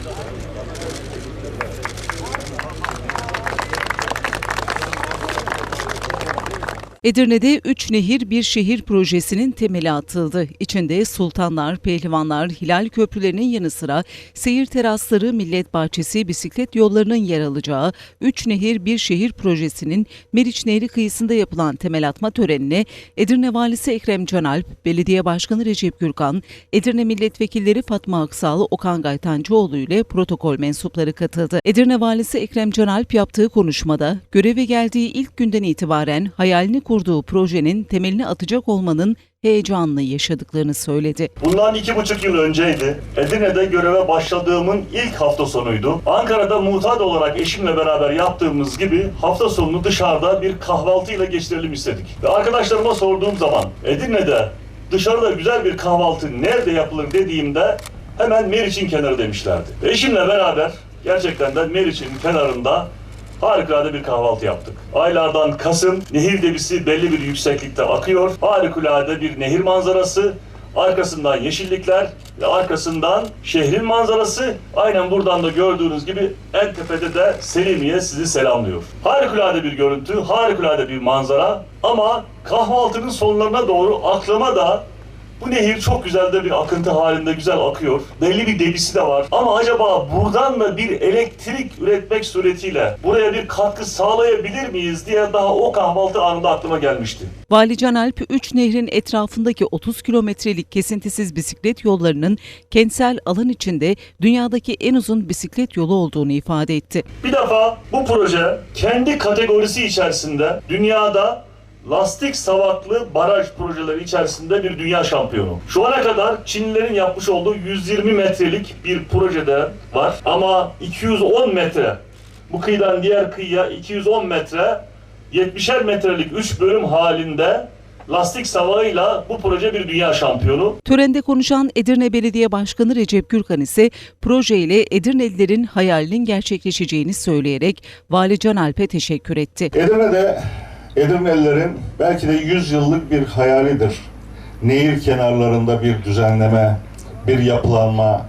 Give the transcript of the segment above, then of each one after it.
Thank you. Edirne'de Üç Nehir Bir Şehir projesinin temeli atıldı. İçinde sultanlar, pehlivanlar, hilal köprülerinin yanı sıra seyir terasları, millet bahçesi, bisiklet yollarının yer alacağı Üç Nehir Bir Şehir projesinin Meriç Nehri kıyısında yapılan temel atma törenine Edirne Valisi Ekrem Canalp, Belediye Başkanı Recep Gürkan, Edirne Milletvekilleri Fatma Aksalı, Okan Gaytancıoğlu ile protokol mensupları katıldı. Edirne Valisi Ekrem Canalp yaptığı konuşmada göreve geldiği ilk günden itibaren hayalini kurduğu projenin temelini atacak olmanın heyecanını yaşadıklarını söyledi. Bundan iki buçuk yıl önceydi. Edirne'de göreve başladığımın ilk hafta sonuydu. Ankara'da mutat olarak eşimle beraber yaptığımız gibi hafta sonunu dışarıda bir kahvaltıyla geçirelim istedik. Ve arkadaşlarıma sorduğum zaman Edirne'de dışarıda güzel bir kahvaltı nerede yapılır dediğimde hemen Meriç'in kenarı demişlerdi. Eşimle beraber gerçekten de Meriç'in kenarında Harikulade bir kahvaltı yaptık. Aylardan Kasım, nehir debisi belli bir yükseklikte akıyor. Harikulade bir nehir manzarası. Arkasından yeşillikler ve arkasından şehrin manzarası. Aynen buradan da gördüğünüz gibi en tepede de Selimiye sizi selamlıyor. Harikulade bir görüntü, harikulade bir manzara. Ama kahvaltının sonlarına doğru aklıma da bu nehir çok güzel de bir akıntı halinde güzel akıyor. Belli bir debisi de var. Ama acaba buradan da bir elektrik üretmek suretiyle buraya bir katkı sağlayabilir miyiz diye daha o kahvaltı anında aklıma gelmişti. Vali Canalp, Üç Nehrin etrafındaki 30 kilometrelik kesintisiz bisiklet yollarının kentsel alan içinde dünyadaki en uzun bisiklet yolu olduğunu ifade etti. Bir defa bu proje kendi kategorisi içerisinde dünyada lastik savaklı baraj projeleri içerisinde bir dünya şampiyonu. Şu ana kadar Çinlilerin yapmış olduğu 120 metrelik bir projede var ama 210 metre bu kıyıdan diğer kıyıya 210 metre 70'er metrelik 3 bölüm halinde lastik savağıyla bu proje bir dünya şampiyonu. Törende konuşan Edirne Belediye Başkanı Recep Gürkan ise projeyle Edirnelilerin hayalinin gerçekleşeceğini söyleyerek Vali Canalp'e teşekkür etti. Edirne'de Edirnelilerin belki de 100 yıllık bir hayalidir. Nehir kenarlarında bir düzenleme, bir yapılanma,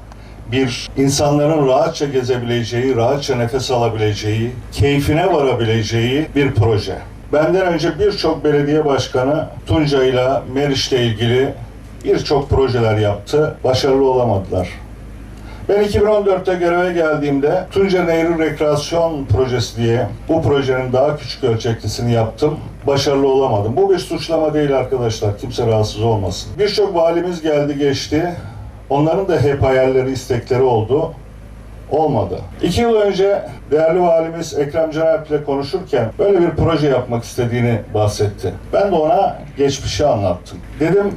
bir insanların rahatça gezebileceği, rahatça nefes alabileceği, keyfine varabileceği bir proje. Benden önce birçok belediye başkanı Tunca ile Meriç'le ilgili birçok projeler yaptı, başarılı olamadılar. Ben 2014'te göreve geldiğimde Tunca Nehri Rekreasyon Projesi diye bu projenin daha küçük ölçeklisini yaptım. Başarılı olamadım. Bu bir suçlama değil arkadaşlar. Kimse rahatsız olmasın. Birçok valimiz geldi geçti. Onların da hep hayalleri, istekleri oldu. Olmadı. İki yıl önce değerli valimiz Ekrem Canalp ile konuşurken böyle bir proje yapmak istediğini bahsetti. Ben de ona geçmişi anlattım. Dedim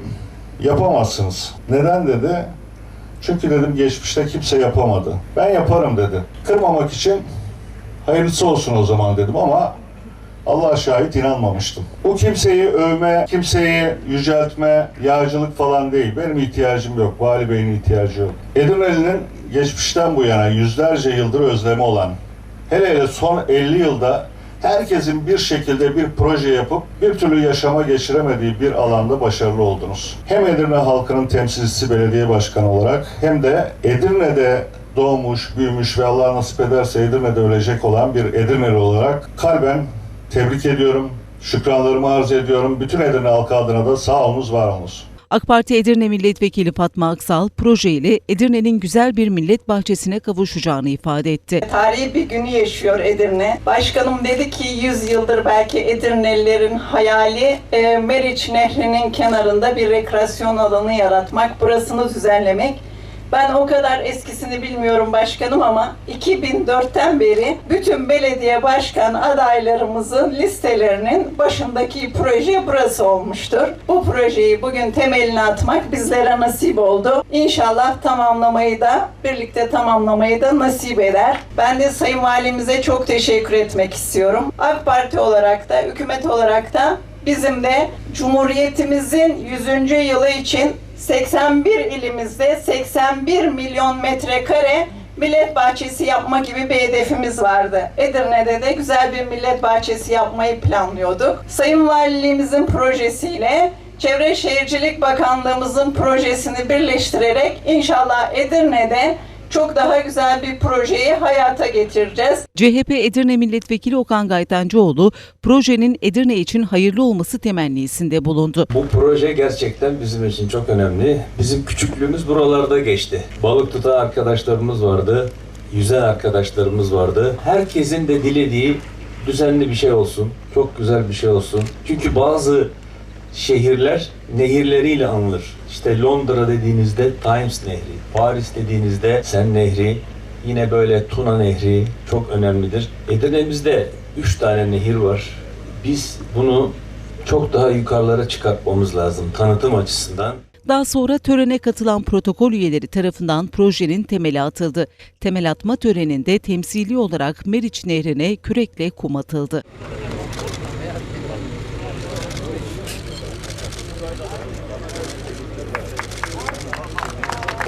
yapamazsınız. Neden dedi? Çünkü dedim geçmişte kimse yapamadı. Ben yaparım dedi. Kırmamak için hayırlısı olsun o zaman dedim ama Allah şahit inanmamıştım. Bu kimseyi övme, kimseyi yüceltme, yağcılık falan değil. Benim ihtiyacım yok. Vali Bey'in ihtiyacı yok. Edirne'nin geçmişten bu yana yüzlerce yıldır özlemi olan, hele hele son 50 yılda herkesin bir şekilde bir proje yapıp bir türlü yaşama geçiremediği bir alanda başarılı oldunuz. Hem Edirne halkının temsilcisi belediye başkanı olarak hem de Edirne'de doğmuş, büyümüş ve Allah nasip ederse Edirne'de ölecek olan bir Edirneli olarak kalben tebrik ediyorum. Şükranlarımı arz ediyorum. Bütün Edirne halkı adına da sağ olunuz, var olunuz. AK Parti Edirne Milletvekili Fatma Aksal projeyle Edirne'nin güzel bir millet bahçesine kavuşacağını ifade etti. Tarihi bir günü yaşıyor Edirne. Başkanım dedi ki 100 yıldır belki Edirnelilerin hayali e, Meriç Nehri'nin kenarında bir rekreasyon alanı yaratmak, burasını düzenlemek. Ben o kadar eskisini bilmiyorum başkanım ama 2004'ten beri bütün belediye başkan adaylarımızın listelerinin başındaki proje burası olmuştur. Bu projeyi bugün temelini atmak bizlere nasip oldu. İnşallah tamamlamayı da birlikte tamamlamayı da nasip eder. Ben de Sayın Valimize çok teşekkür etmek istiyorum. AK Parti olarak da hükümet olarak da bizim de Cumhuriyetimizin 100. yılı için 81 ilimizde 81 milyon metrekare millet bahçesi yapma gibi bir hedefimiz vardı. Edirne'de de güzel bir millet bahçesi yapmayı planlıyorduk. Sayın Valiliğimizin projesiyle Çevre Şehircilik Bakanlığımızın projesini birleştirerek inşallah Edirne'de çok daha güzel bir projeyi hayata geçireceğiz. CHP Edirne Milletvekili Okan Gaytancıoğlu projenin Edirne için hayırlı olması temennisinde bulundu. Bu proje gerçekten bizim için çok önemli. Bizim küçüklüğümüz buralarda geçti. Balık tutan arkadaşlarımız vardı, yüzen arkadaşlarımız vardı. Herkesin de dilediği düzenli bir şey olsun, çok güzel bir şey olsun. Çünkü bazı şehirler nehirleriyle anılır. İşte Londra dediğinizde Thames Nehri, Paris dediğinizde Sen Nehri, yine böyle Tuna Nehri çok önemlidir. Edirne'mizde 3 tane nehir var. Biz bunu çok daha yukarılara çıkartmamız lazım tanıtım açısından. Daha sonra törene katılan protokol üyeleri tarafından projenin temeli atıldı. Temel atma töreninde temsili olarak Meriç Nehri'ne kürekle kum atıldı. Thank you.